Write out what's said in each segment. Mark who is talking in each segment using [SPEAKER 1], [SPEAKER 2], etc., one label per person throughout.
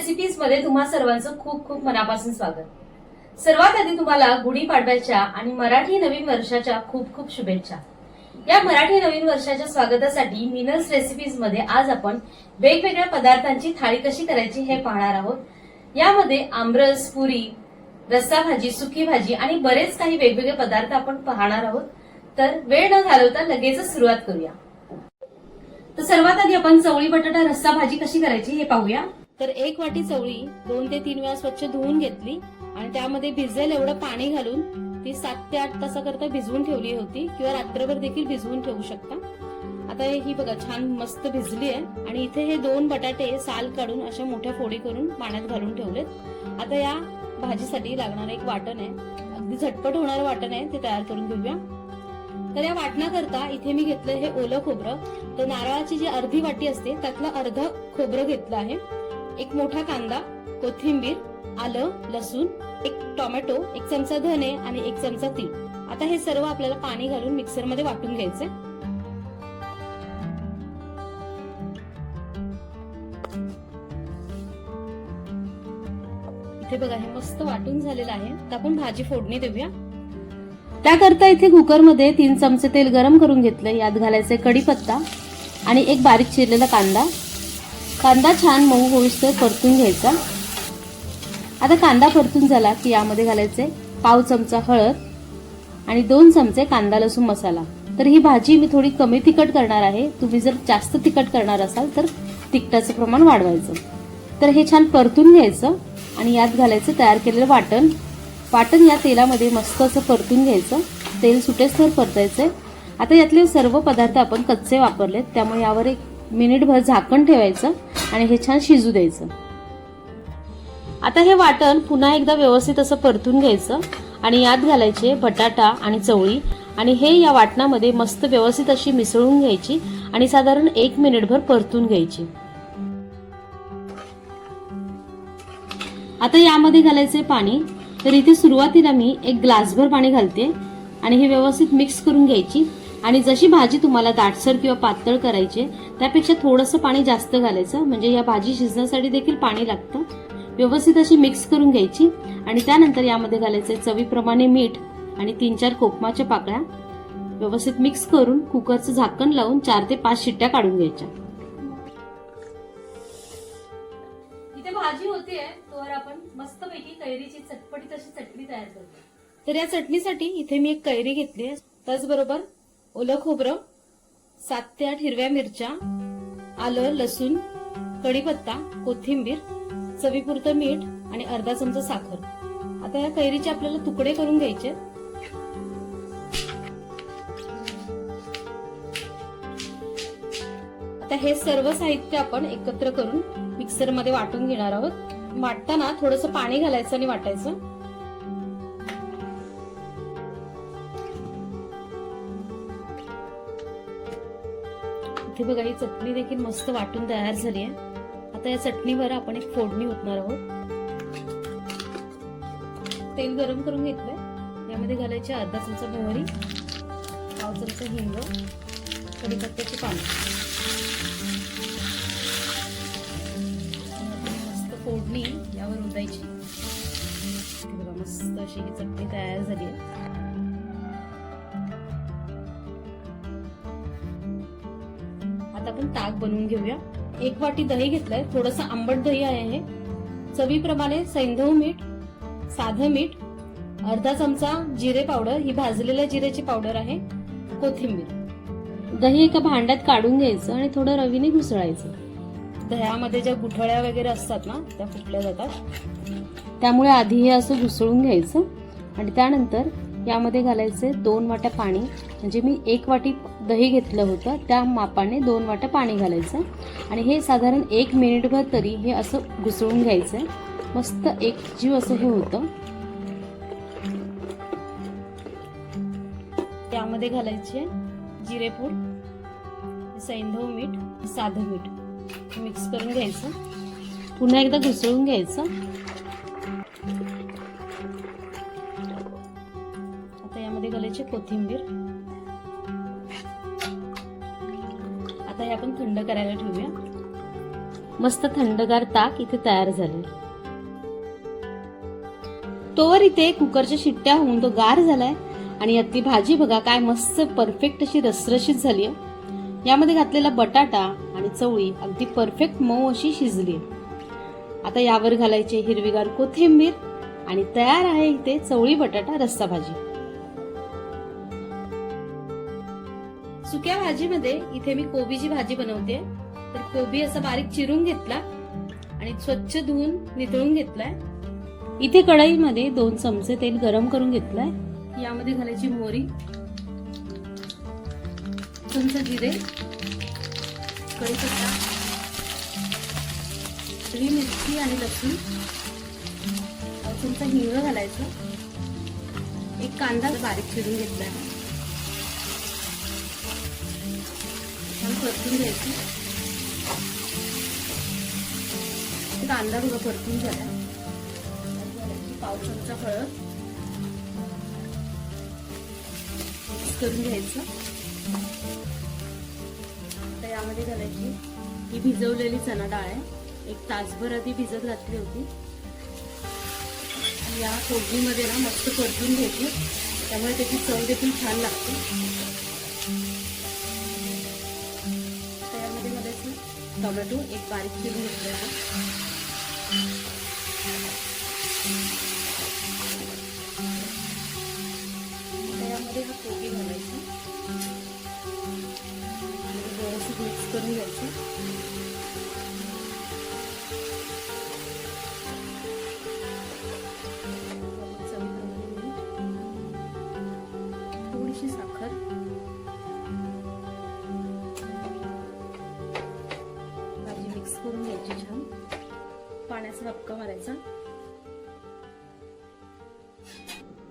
[SPEAKER 1] रेसिपीजमध्ये तुम्हा सर्वांचं खूप खूप मनापासून स्वागत. सर्वात आधी तुम्हाला गुढीपाडव्याच्या आणि मराठी नवीन वर्षाच्या खूप खूप शुभेच्छा. या मराठी नवीन वर्षाच्या स्वागतासाठी मिनल्स रेसिपीजमध्ये आज आपण वेगवेगळ्या पदार्थांची थाळी कशी करायची हे पाहणार आहोत. यामध्ये आमरस पुरी रस्सा भाजी सुकी भाजी आणि बरेच काही वेगवेगळे पदार्थ आपण पाहणार आहोत. तर वेळ न घालवता लगेचच सुरुवात करूया. तर सर्वात आधी आपण चवळी बटाटा रस्सा भाजी कशी करायची हे पाहूया. तर एक वाटी चवळी दोन ते तीन वेळा स्वच्छ धुवून घेतली आणि त्यामध्ये भिजेल एवढं पाणी घालून ती सात ते आठ तासाकरता भिजवून ठेवली होती किंवा रात्रभर देखील भिजवून ठेवू शकता. आता ही बघा छान मस्त भिजली आहे. आणि इथे हे दोन बटाटे साल काढून अशा मोठ्या फोडी करून पाण्यात घालून ठेवलेत. आता या भाजीसाठी लागणारं एक वाटण आहे. अगदी झटपट होणारं वाटण आहे ते तयार करून घेऊया. तर या वाटणाकरता इथे मी घेतलं हे ओलं खोबरं. तर नारळाची जी अर्धी वाटी असते त्यातलं अर्ध खोबरं घेतलं आहे. एक मोठा कांदा कोथिंबीर आलं लसूण एक टोमॅटो एक चमचा धने आणि एक चमचा तीळ. आता हे सर्व आपल्याला पाणी घालून मिक्सरमध्ये वाटून घ्यायचे इथे बघा हे मस्त वाटून झालेलं आहे. तर आपण भाजी फोडणी देऊया. त्याकरता इथे कुकरमध्ये तीन चमचे तेल गरम करून घेतलं. यात घालायचे कढीपत्ता आणि एक बारीक चिरलेला कांदा. कांदा छान मऊ होईस परतून घ्यायचा. आता कांदा परतून झाला की यामध्ये घालायचे पाव चमचा हळद आणि दोन चमचे कांदा लसूण मसाला. तर ही भाजी मी थोडी कमी तिखट करणार आहे. तुम्ही जर जास्त तिखट करणार असाल तर तिखटाचं प्रमाण वाढवायचं. तर हे छान परतून घ्यायचं आणि यात घालायचं तयार केलेलं वाटण. वाटण या तेलामध्ये मस्त असं परतून घ्यायचं. तेल सुटेस्तर परतायचं आता यातले सर्व पदार्थ आपण कच्चे वापरलेत त्यामुळे यावर एक मिनिटभर झाकण ठेवायचं. आणि हे छान शिजू द्यायचं. आता हे वाटण पुन्हा एकदा व्यवस्थित असं परतून घ्यायचं आणि यात घालायचे बटाटा आणि चवळी आणि हे या वाटणामध्ये मस्त व्यवस्थित अशी मिसळून घ्यायची आणि साधारण एक मिनिटभर परतून घ्यायची. आता यामध्ये घालायचे पाणी. तर इथे सुरुवातीला मी एक ग्लासभर पाणी घालते आणि हे व्यवस्थित मिक्स करून घ्यायची. आणि जशी भाजी तुम्हाला दाटसर किंवा पातळ करायची त्यापेक्षा थोडंसं पाणी जास्त घालायचं. म्हणजे या भाजी शिजण्यासाठी देखील पाणी लागतं. व्यवस्थित अशी मिक्स करून घ्यायची. आणि त्यानंतर यामध्ये घालायचे चवीप्रमाणे मीठ आणि तीन चार कोकमाच्या पाकळ्या. व्यवस्थित मिक्स करून कुकरचं झाकण लावून चार ते पाच शिट्ट्या काढून घ्यायच्या. इथे भाजी तर आपण मस्तपैकी कैरीची चटपटीत अशी चटणी तयार करतो. तर या चटणीसाठी इथे मी एक कैरी घेतली आहे. त्याचबरोबर ओलं खोबरं सात ते आठ हिरव्या मिरच्या आलं लसूण कढीपत्ता कोथिंबीर चवीपुरतं मीठ आणि अर्धा चमचा साखर. आता या कैरीचे आपल्याला तुकडे करून घ्यायचे आता हे सर्व साहित्य आपण एकत्र करून मिक्सरमध्ये वाटून घेणार आहोत. वाटताना थोडस पाणी घालायचं आणि वाटायचं. इथे बघा ही चटणी देखील मस्त वाटून तयार झाली आहे. आता या चटणीवर आपण एक फोडणी ओतणार आहोत. तेल गरम करून घेतलंय. यामध्ये घालायची अर्धा चमचा मोहरी पाव चमचा हिंग कढीपत्त्याची पानं. मस्त फोडणी यावर उदायची बघा मस्त अशी ही चटणी तयार झाली आहे. आता आपण ताक बनवून घेऊया. एक वाटी दही घेतलंय. थोडस आंबट दही आहे हे. चवीप्रमाणे सैंधव मीठ साधं मीठ अर्धा चमचा जिरे पावडर. ही भाजलेल्या जिरेची पावडर आहे. कोथिंबीर. दही एका भांड्यात काढून घ्यायचं आणि थोडं रवीने घुसळायचं. दह्यामध्ये ज्या गुठळ्या वगैरे असतात ना त्या फुटल्या जातात. त्यामुळे आधी हे असं घुसळून घ्यायचं. आणि त्यानंतर यामध्ये घालायचे दोन वाट्या पाणी. म्हणजे मी एक वाटी दही घेतलं होतं त्या मापाने दोन वाट्या पाणी घालायचं. आणि हे साधारण एक मिनिटभर तरी हे असं घुसळून घ्यायचं. मस्त एक जीव असं हे होतं. त्यामध्ये घालायचे जिरेपूड सैंधव मीठ साधं मीठ. मिक्स करून घ्यायचं. पुन्हा एकदा घुसळून घ्यायचं. घालायची कोथिंबीर. आता हे आपण थंड करायला ठेवूया. मस्त थंडगार ताक इथे तयार झाले. तोवर इथे कुकरच्या शिट्ट्या होऊन तो गार झालाय. आणि यातली भाजी बघा काय मस्त परफेक्ट अशी रसरशीत झाली आहे. यामध्ये घातलेला बटाटा आणि चवळी अगदी परफेक्ट मऊ अशी शिजली आता यावर घालायचे हिरवीगार कोथिंबीर आणि तयार आहे इथे चवळी बटाटा रस्सा भाजी. सुक्या भाजीमध्ये इथे मी कोबीची भाजी बनवते. तर कोबी असा बारीक चिरून घेतला आणि स्वच्छ धुवून नितळून घेतलाय. इथे कढईमध्ये दोन चमचे तेल गरम करून घेतलाय. यामध्ये घालायची मोहरी चमचा जिरे कढीपत्ता हिरवी मिरची आणि लसूण. चमचा हिंग घालायचं. एक कांदा बारीक चिरून घेतलाय. परतून घ्यायची. कांदा बघा परतून झाला. पाव चमचा हळद. मिक्स करून घ्यायचं. तर यामध्ये घालायची. ही भिजवलेली चणा डाळ आहे. एक तासभर आधी भिजत घातली होती. या फोडणीमध्ये ना मस्त परतून घ्यायची. त्यामुळे त्याची चव देखील छान लागते. घालायचं टोमॅटो एक हपका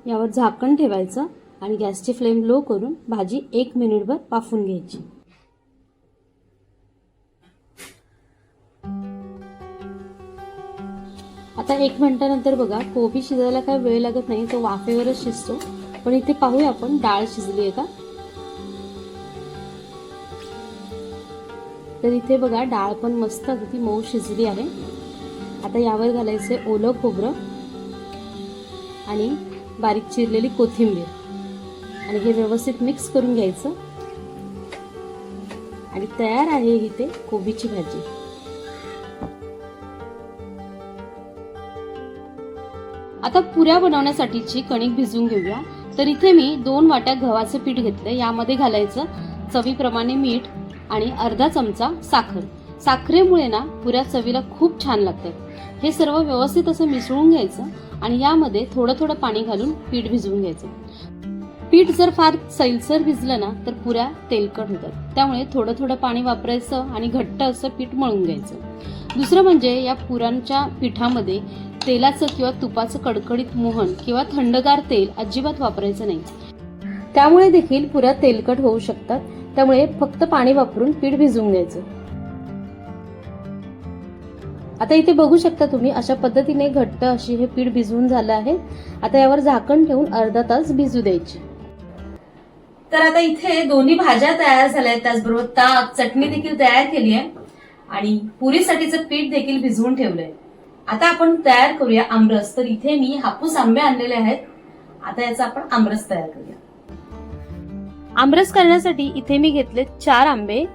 [SPEAKER 1] यावर झाकण ठेवायचं आणि गॅसची फ्लेम लो करून भाजी एक मिनिटभर वाफून घ्यायची. आता एक मिनिटानंतर बघा कोबी शिजायला काय वेळ लागत नाही तो वाफेवरच शिजतो. पण इथे पाहूया आपण डाळ शिजली आहे का? तर इथे बघा डाळ पण मस्त अगदी मऊ शिजली आहे. आता यावर घालायचं ओलं खोबरं आणि बारीक चिरलेली कोथिंबीर. आणि हे व्यवस्थित मिक्स करून घ्यायचं. आणि तयार आहे इथे कोबीची भाजी. आता पुऱ्या बनवण्यासाठीची कणिक भिजवून घेऊया. तर इथे मी दोन वाट्या गव्हाचं पीठ घेतलं. यामध्ये घालायचं चवीप्रमाणे मीठ आणि अर्धा चमचा साखर. साखरेमुळे ना पुऱ्या चवीला खूप छान लागतात. हे सर्व व्यवस्थित असं मिसळून घ्यायचं आणि यामध्ये थोडं थोडं पाणी घालून पीठ भिजवून घ्यायचं. पीठ जर फार सैलसर भिजलं ना तर पुऱ्या तेलकट होतात. त्यामुळे थोडं थोडं पाणी वापरायचं आणि घट्ट असं पीठ मळून घ्यायचं. दुसरं म्हणजे या पुरांच्या पिठामध्ये तेलाचं किंवा तुपाचं कडकडीत मोहन किंवा थंडगार तेल अजिबात वापरायचं नाही. त्यामुळे देखील पुऱ्या तेलकट होऊ शकतात. त्यामुळे फक्त पाणी वापरून पीठ भिजवून घ्यायचं. आता इथे बघू शकता तुम्ही अशा पद्धतीने घट्ट अशी हे पीठ भिजवून झालं आहे. आता यावर झाकण ठेवून अर्धा तास भिजू द्यायची. तर आता इथे दोन्ही भाज्या तयार झाल्या आहेत. त्याचबरोबर ताक चटणी देखील तयार केली आहे. आणि पुरीसाठीचं पीठ देखील भिजवून ठेवलंय. आता आपण तयार करूया आमरस. तर इथे मी हापूस आंबे आणलेले आहेत. आता याचा आपण आमरस तयार करूया. आमरस करण्यासाठी इथे मी घेतले चार आंबे.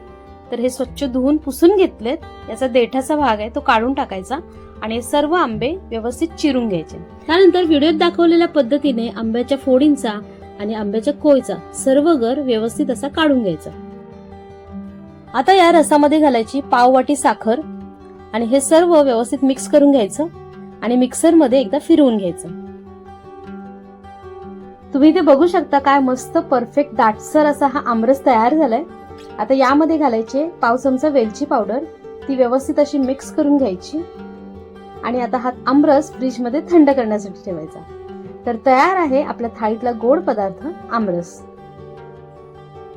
[SPEAKER 1] तर हे स्वच्छ धुवून पुसून घेतलेत. याचा देठाचा भाग आहे तो काढून टाकायचा आणि सर्व आंबे व्यवस्थित चिरून घ्यायचे. त्यानंतर व्हिडिओत दाखवलेल्या पद्धतीने आंब्याच्या फोडींचा आणि आंब्याच्या कोयचा सर्व गर व्यवस्थित असा काढून घ्यायचा. आता या रसामध्ये घालायची पाव वाटी साखर आणि हे सर्व व्यवस्थित मिक्स करून घ्यायचं आणि मिक्सरमध्ये एकदा फिरवून घ्यायचं. तुम्ही इथे बघू शकता काय मस्त परफेक्ट दाटसर असा हा आमरस तयार झालाय. आता यामध्ये घालायचे पाव चमचा वेलची पावडर ती व्यवस्थित अशी मिक्स करून घ्यायची. आणि आता हा आमरस फ्रीजमध्ये थंड करण्यासाठी ठेवायचा. तर तयार आहे आपल्या थाळीतला गोड पदार्थ आमरस.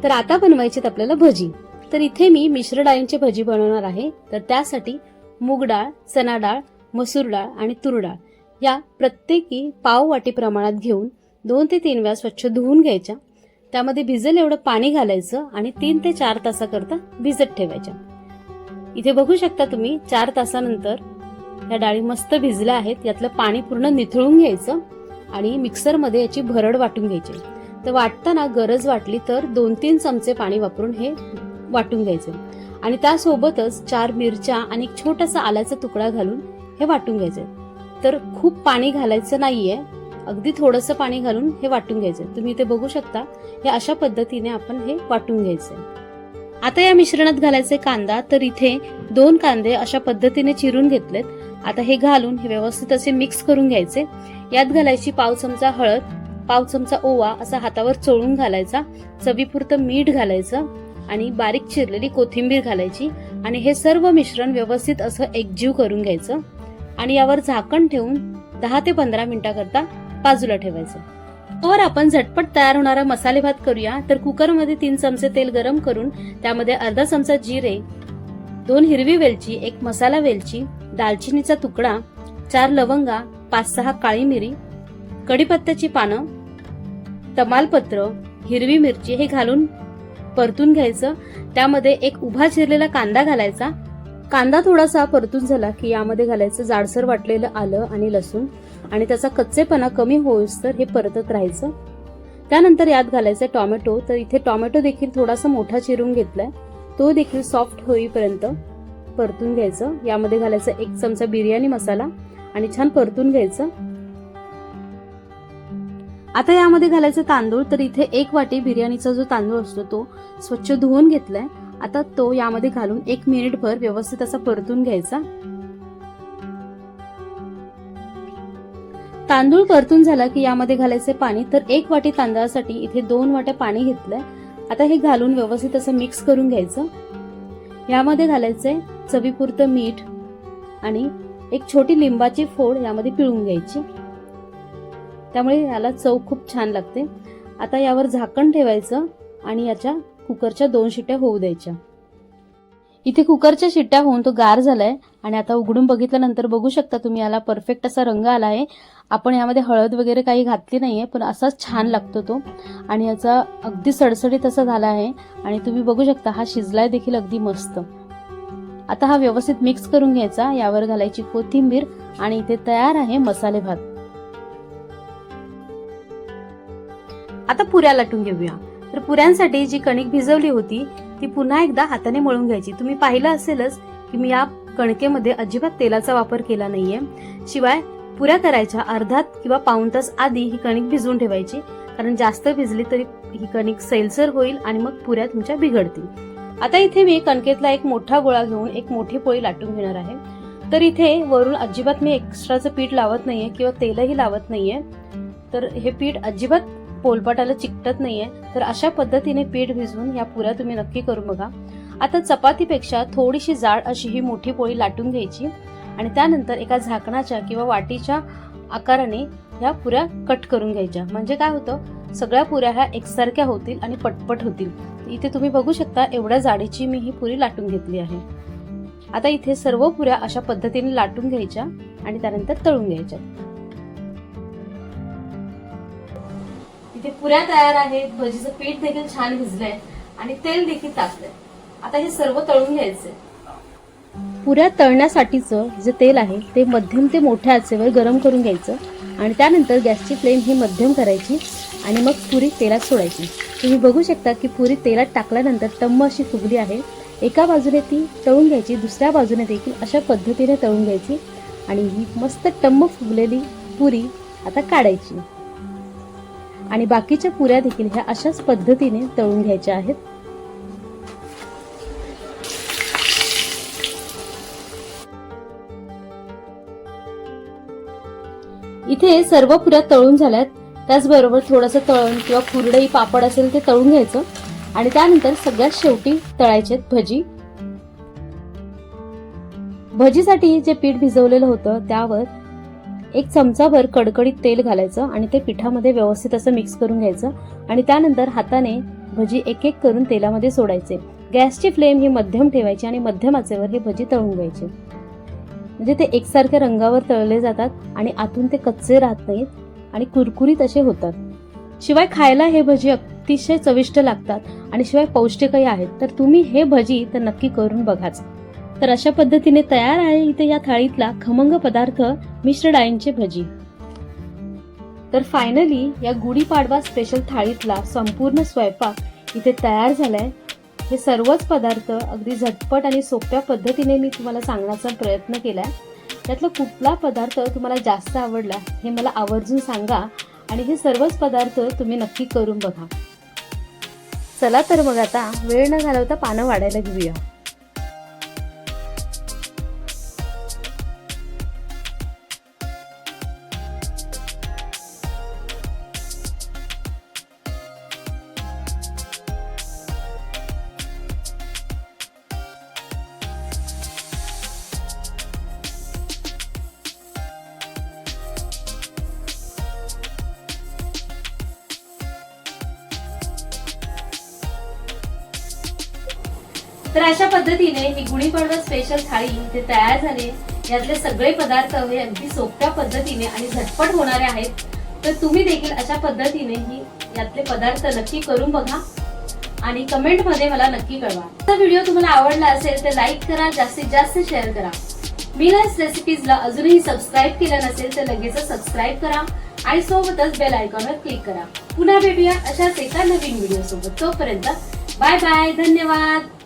[SPEAKER 1] तर आता बनवायची आपल्याला भजी. तर इथे मी मिश्र डाळींची भजी बनवणार आहे. तर त्यासाठी मूग डाळ चना डाळ मसूर डाळ आणि तूर डाळ या प्रत्येकी पाव वाटी प्रमाणात घेऊन दोन ते तीन वेळा स्वच्छ धुवून घ्यायच्या. त्यामध्ये भिजेल एवढं पाणी घालायचं आणि तीन ते चार तासाकरता भिजत ठेवायच्या. इथे बघू शकता तुम्ही चार तासानंतर या डाळी मस्त भिजल्या आहेत. यातलं पाणी पूर्ण निथळून घ्यायचं आणि मिक्सरमध्ये याची भरड वाटून घ्यायची. तर वाटताना गरज वाटली तर दोन तीन चमचे पाणी वापरून हे वाटून घ्यायचे. आणि त्यासोबतच चार मिरच्या आणि एक छोटासा आल्याचा तुकडा घालून हे वाटून घ्यायचे. तर खूप पाणी घालायचं नाहीये. अगदी थोडंसं पाणी घालून हे वाटून घ्यायचं तुम्ही इथे बघू शकता हे अशा पद्धतीने आपण हे वाटून घ्यायचं आता या मिश्रणात घालायचे कांदा तर इथे दोन कांदे अशा पद्धतीने चिरून घेतलेत. आता हे घालून हे व्यवस्थित असे मिक्स करून घ्यायचे. यात घालायची पाव चमचा हळद पाव चमचा ओवा असा हातावर चोळून घालायचा चवीपुरतं मीठ घालायचं आणि बारीक चिरलेली कोथिंबीर घालायची आणि हे सर्व मिश्रण व्यवस्थित असं एकजीव करून घ्यायचं. आणि यावर झाकण ठेवून दहा ते पंधरा मिनिटाकरता बाजूला ठेवायचं. तर आपण झटपट तयार होणारा मसाले भात करूया. तर कुकरमध्ये तीन चमचे तेल गरम करून त्यामध्ये अर्धा चमचा जिरे दोन हिरवी वेलची एक मसाला वेलची दालचिनीचा तुकडा चार लवंगा पाच सहा काळी मिरी कढीपत्त्याची पानं तमालपत्र हिरवी मिरची हे घालून परतून घ्यायचं. त्यामध्ये एक उभा चिरलेला कांदा घालायचा. कांदा थोडासा परतून झाला की यामध्ये घालायचं जाडसर वाटलेलं आलं आणि लसूण. आणि त्याचा कच्चेपणा कमी होईस तर हे परतत राहायचं. त्यानंतर यात घालायचं टोमॅटो. तर इथे टोमॅटो देखील थोडासा मोठा चिरून घेतलाय. तो देखील सॉफ्ट होईपर्यंत परतून घ्यायचं. यामध्ये घालायचं एक चमचा बिर्याणी मसाला आणि छान परतून घ्यायचं. आता यामध्ये घालायचं तांदूळ. तर इथे एक वाटी बिर्याणीचा जो तांदूळ असतो तो स्वच्छ धुवून घेतलाय. आता तो यामध्ये घालून एक मिनिटभर व्यवस्थित असा परतून घ्यायचा. तांदूळ परतून झाला की यामध्ये घालायचे पाणी तर एक वाटी तांदळासाठी इथे दोन वाट्या पाणी घेतलंय. आता हे घालून व्यवस्थित असं मिक्स करून घ्यायचं. यामध्ये घालायचंय चवीपुरतं मीठ आणि एक छोटी लिंबाची फोड यामध्ये पिळून घ्यायची. त्यामुळे याला चव खूप छान लागते. आता यावर झाकण ठेवायचं आणि याच्या कुकरच्या दोन शिट्या होऊ द्यायच्या. इथे कुकरच्या शिट्ट्या होऊन तो गार झालाय. आणि आता उघडून बघितल्यानंतर बघू शकता तुम्ही याला परफेक्ट असा रंग आला आहे आपण यामध्ये हळद वगैरे काही घातली नाहीये पण असाच छान लागतो तो. आणि याचा अगदी सडसडीत असा झाला आहे. आणि तुम्ही बघू शकता हा शिजलाय देखील अगदी मस्त. आता हा व्यवस्थित मिक्स करून घ्यायचा. यावर घालायची कोथिंबीर आणि इथे तयार आहे मसाले भात. आता पुऱ्या लाटून घेऊया. तर पुऱ्यांसाठी जी कणिक भिजवली होती ती पुन्हा एकदा हाताने मळून घ्यायची. तुम्ही पाहिलं असेलच की मी या कणकेमध्ये अजिबात तेलाचा वापर केला नाहीये. शिवाय पुऱ्या करायच्या अर्धा किंवा पाऊण तास आधी ही कणिक भिजवून ठेवायची. कारण जास्त भिजली तरी ही कणिक सैलसर होईल आणि मग पुऱ्या तुमच्या बिघडतील. आता इथे मी कणकेतला एक मोठा गोळा घेऊन एक मोठी पोळी लाटून घेणार आहे. तर इथे वरून अजिबात मी एक्स्ट्राचं पीठ लावत नाहीये किंवा तेलही लावत नाहीये. तर हे पीठ अजिबात पोलपाटाला चिकटत नाहीये तर अशा पद्धतीने पीठ भिजवून या पुऱ्या तुम्ही नक्की करून बघा. आता चपातीपेक्षा थोडीशी जाड अशी ही मोठी पोळी लाटून घ्यायची आणि त्यानंतर एका झाकणाच्या किंवा वाटीच्या आकाराने ह्या पुऱ्या कट करून घ्यायच्या. म्हणजे काय होतं? सगळ्या पुऱ्या ह्या एकसारख्या होतील आणि पटपट होतील. इथे तुम्ही बघू शकता एवढ्या जाडीची मी ही पुरी लाटून घेतली आहे. आता इथे सर्व पुऱ्या अशा पद्धतीने लाटून घ्यायच्या आणि त्यानंतर तळून घ्यायच्या. इथे पुऱ्या तयार आहेत भजीचं पीठ देखील छान भिजलंय आणि तेल देखील टाकलंय आता हे सर्व तळून घ्यायचंय. पुऱ्या तळण्यासाठीचं जे तेल आहे ते मध्यम ते मोठ्या आचेवर गरम करून घ्यायचं आणि त्यानंतर गॅसची फ्लेम ही मध्यम करायची आणि मग पुरी तेलात सोडायची. तुम्ही बघू शकता की पुरी तेलात टाकल्यानंतर टम्म अशी फुगली आहे. एका बाजूने ती तळून घ्यायची दुसऱ्या बाजूने देखील अशा पद्धतीने तळून घ्यायची आणि ही मस्त टम्म फुगलेली पुरी आता काढायची. आणि बाकीच्या पुऱ्या देखील ह्या अशाच पद्धतीने तळून घ्यायच्या आहेत. इथे सर्व पुऱ्या तळून झाल्यात. त्याचबरोबर थोडंसं तळण किंवा कुरडई पापड असेल ते तळून घ्यायचं. आणि त्यानंतर सगळ्यात शेवटी तळायचे भजी. भजीसाठी जे पीठ भिजवलेलं होतं त्यावर एक चमचाभर कडकडीत तेल घालायचं आणि ते पिठामध्ये व्यवस्थित असं मिक्स करून घ्यायचं. आणि त्यानंतर हाताने भजी एक एक करून तेलामध्ये सोडायचे. गॅसची फ्लेम ही मध्यम ठेवायची आणि मध्यम आचेवर हे भजी तळून घ्यायचे. म्हणजे ते एकसारख्या रंगावर तळले जातात आणि आतून ते कच्चे राहत नाहीत आणि कुरकुरीत असे होतात. शिवाय खायला हे भजी अतिशय चविष्ट लागतात आणि शिवाय पौष्टिकही आहेत. तर तुम्ही हे भजी तर नक्की करून बघाच. तर अशा पद्धतीने तयार आहे इथे या थाळीतला खमंग पदार्थ मिश्र डाळींचे भजी. तर फायनली या गुढीपाडवा स्पेशल थाळीतला संपूर्ण स्वयंपाक इथे तयार झालाय. हे सर्वच पदार्थ अगदी झटपट आणि सोप्या पद्धतीने मी तुम्हाला सांगण्याचा प्रयत्न केलाय. त्यातला कुठला पदार्थ तुम्हाला जास्त आवडला हे मला आवर्जून सांगा आणि हे सर्वच पदार्थ तुम्ही नक्की करून बघा. चला तर मग आता वेळ न घालवता पानं वाढायला घेऊया. तर अशा पद्धतीने ही गुढीपाडवा स्पेशल थाळी इथे तयार झाली. यातले सगळे पदार्थ हे अगदी सोप्या पद्धतीने आणि झटपट होणारे आहेत. तर तुम्ही देखील अशा पद्धतीने ही यातले पदार्थ नक्की करून बघा आणि कमेंटमध्ये मला नक्की कळवा. हा व्हिडिओ तुम्हाला आवडला असेल तर लाईक करा जास्तीत जास्त शेअर करा. मीनस रेसिपीजला अजूनही सबस्क्राईब केलं नसेल तर लगेच सबस्क्राईब करा आणि सोबतच बेल आयकॉनवर क्लिक करा. पुन्हा भेटूया अशाच एका नवीन व्हिडिओ सोबत. तोपर्यंत बाय बाय धन्यवाद.